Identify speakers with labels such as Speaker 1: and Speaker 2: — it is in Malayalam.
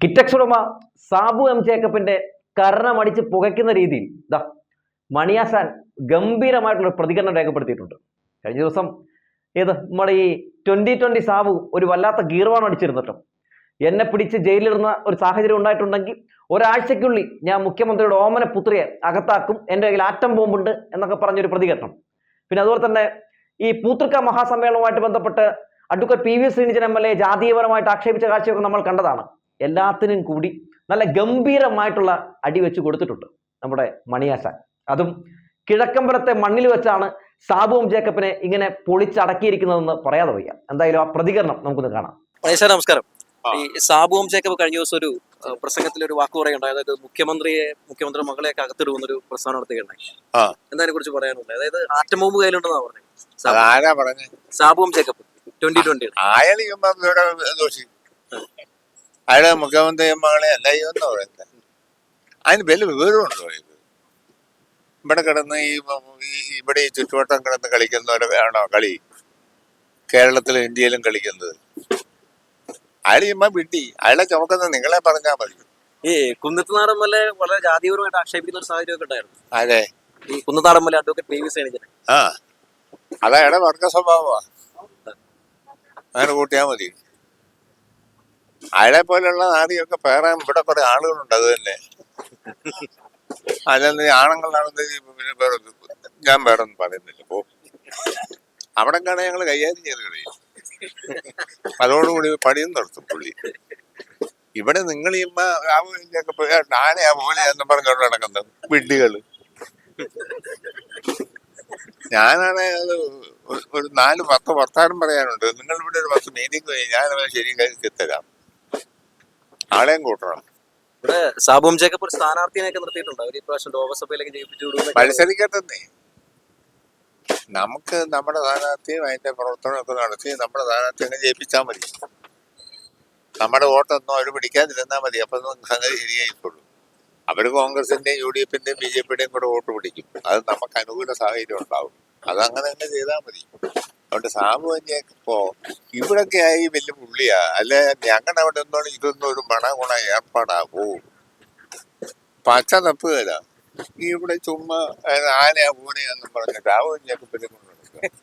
Speaker 1: കിറ്റക്സ് ഉടമ സാബു എം ജേക്കബിന്റെ കരണമടിച്ച് പുകയ്ക്കുന്ന രീതിയിൽ ദാ മണിയാസാൻ ഗംഭീരമായിട്ടുള്ള പ്രതികരണം രേഖപ്പെടുത്തിയിട്ടുണ്ട്. കഴിഞ്ഞ ദിവസം ഏത് നമ്മുടെ ഈ ട്വന്റി ട്വന്റി സാബു ഒരു വല്ലാത്ത ഗീർവാണം അടിച്ചിരുന്നിട്ടും എന്നെ പിടിച്ച് ജയിലിലിടുന്ന ഒരു സാഹചര്യം ഉണ്ടായിട്ടുണ്ടെങ്കിൽ ഒരാഴ്ചയ്ക്കുള്ളിൽ ഞാൻ മുഖ്യമന്ത്രിയുടെ ഓമന പുത്രിയെ അകത്താക്കും എന്റെ കയ്യിൽ ആറ്റം ബോംബുണ്ട് എന്നൊക്കെ പറഞ്ഞൊരു പ്രതികരണം. പിന്നെ അതുപോലെ തന്നെ ഈ പൂത്തൃക്ക മഹാസമ്മേളനവുമായിട്ട് ബന്ധപ്പെട്ട് advocate P V Sreenijan M L A ജാതീയപരമായിട്ട് ആക്ഷേപിച്ച കാഴ്ചയൊക്കെ നമ്മൾ കണ്ടതാണ്. എല്ലാത്തിനും കൂടി നല്ല ഗംഭീരമായിട്ടുള്ള അടി വെച്ച് കൊടുത്തിട്ടുണ്ട് നമ്മുടെ മണിയാശാൻ. അതും കിഴക്കമ്പലത്തെ മണ്ണിൽ വെച്ചാണ് സാബുവും ജേക്കബിനെ ഇങ്ങനെ പൊളിച്ചടക്കിയിരിക്കുന്നതെന്ന് പറയാതെ വയ്യ. എന്തായാലും ആ പ്രതികരണം നമുക്കൊന്ന് കാണാം.
Speaker 2: മണിയാശാ നമസ്കാരം. ഈ സാബുവും ജേക്കബ് കഴിഞ്ഞ ദിവസം ഒരു പ്രസംഗത്തിൽ ഒരു വാക്ക് പറയുണ്ടായി അതായത് മുഖ്യമന്ത്രിയെ മുഖ്യമന്ത്രി മകളെയൊക്കെ അകത്തിടുമെന്നൊരു പ്രസ്താവന നടത്തുകയുണ്ടായി
Speaker 3: ആ.
Speaker 2: എന്നതിനെ കുറിച്ച് പറയാനുണ്ട്. അതായത് ആറ്റം ബോംബ് കയ്യിലുണ്ടെന്നാ പറഞ്ഞത്? സാബുവും ജേക്കബ്. ട്വന്റി ട്വന്റി
Speaker 3: അയാളെ മുഖ്യമന്ത്രി മകളെ അല്ല എന്ന് പറയുന്നത് അതിന് വലിയ വിവരമുണ്ടോ ഇത്? ഇവിടെ കിടന്ന് ഈ ഇവിടെ ഈ ചുറ്റുവട്ടം കിടന്ന് കളിക്കുന്നവരെ വേണോ കളി? കേരളത്തിലും ഇന്ത്യയിലും കളിക്കുന്നത്. അയാൾ ചുമ്മാ വിട്ടി. അയാളെ ചുമക്കുന്നത് നിങ്ങളെ പറഞ്ഞാൽ മതി.
Speaker 2: ഈ കുന്നത്തുനാടൻ മല വളരെ ജാതീയപരമായിട്ട് ആക്ഷേപിക്കുന്ന ഒരു സാഹചര്യമൊക്കെ ഉണ്ടായിരുന്നു.
Speaker 3: അതെ.
Speaker 2: ഈ കുന്നത്താടൻ മല അഡ്വക്കേറ്റ് പി വി
Speaker 3: ആ. അതയാളുടെ വർഗ സ്വഭാവമാ അങ്ങനെ കൂട്ടിയാൽ മതി. അയാളെ പോലെയുള്ള നാടിയൊക്കെ പേറാൻ ഇവിടെ കുറെ ആളുകളുണ്ട് അത് തന്നെ. ഈ ആണുങ്ങളാണെന്ന് പിന്നെ വേറെ ഞാൻ വേറെ ഒന്നും പറയുന്നില്ല പോ. അവിടെ കാണാൻ ഞങ്ങൾ കൈകാര്യം ചെയ്ത് കഴിയും അതോടുകൂടി പണിയും നിർത്തും പുള്ളി. ഇവിടെ നിങ്ങൾ ഈ ആനയാ പറഞ്ഞോണ്ട് നടക്കുന്നത് വിഡ്ഢികൾ ഞാനാണ് ഒരു- നാല് പത്ത് വർത്താനം പറയാനുണ്ട്. നിങ്ങൾ ഇവിടെ ഒരു പത്ത് മീറ്റിംഗ് ഞാൻ ശരിയാക്കി തരാം. ആളെയും കൂട്ടണം.
Speaker 2: ഇവിടെ സാബും ജേക്കബ് ഒരു സ്ഥാനാർത്ഥിനെയൊക്കെ നിർത്തിയിട്ടുണ്ട്? അവർ ഈ പ്രാവശ്യം ലോകസഭയിലേക്ക് ജയിപ്പിച്ചു
Speaker 3: മത്സരിക്കട്ടെന്നേ നമുക്ക് നമ്മുടെ സ്ഥാനാർത്ഥിയും അതിന്റെ പ്രവർത്തനമൊക്കെ നടത്തി നമ്മുടെ സ്ഥാനാർത്ഥിയെ ജയിപ്പിച്ചാൽ മതി. നമ്മുടെ വോട്ടൊന്നും അവർ പിടിക്കാതിരുന്നാൽ മതി. അപ്പൊ സംഗതി ശരിയായിക്കോളൂ. അവർ കോൺഗ്രസിന്റെയും യു ഡി എഫിന്റെയും ബി ജെ പിയുടെയും കൂടെ വോട്ട് പിടിക്കും. അത് നമുക്ക് അനുകൂല സാഹചര്യം ഉണ്ടാവും. അതങ്ങനെ തന്നെ ചെയ്താൽ മതി. അതുകൊണ്ട് സാമൂഹ്യൊക്കെ ഇപ്പോ. ഇവിടൊക്കെ ആയി വലിയ പുള്ളിയാ. അല്ലെ? ഞങ്ങളുടെ അവിടെ ഒന്നും ഇതൊന്നും ഒരു മണ ഗുണ ഏർപ്പാടാകൂ പച്ച തപ്പുകയില്ല നീ ഇവിടെ ചുമ്മാ ആനയാ പൂനയാന്നും പറഞ്ഞിട്ട് ആ ഞങ്ങൾക്ക് പിന്നെ കൊണ്ടുനടക്കുക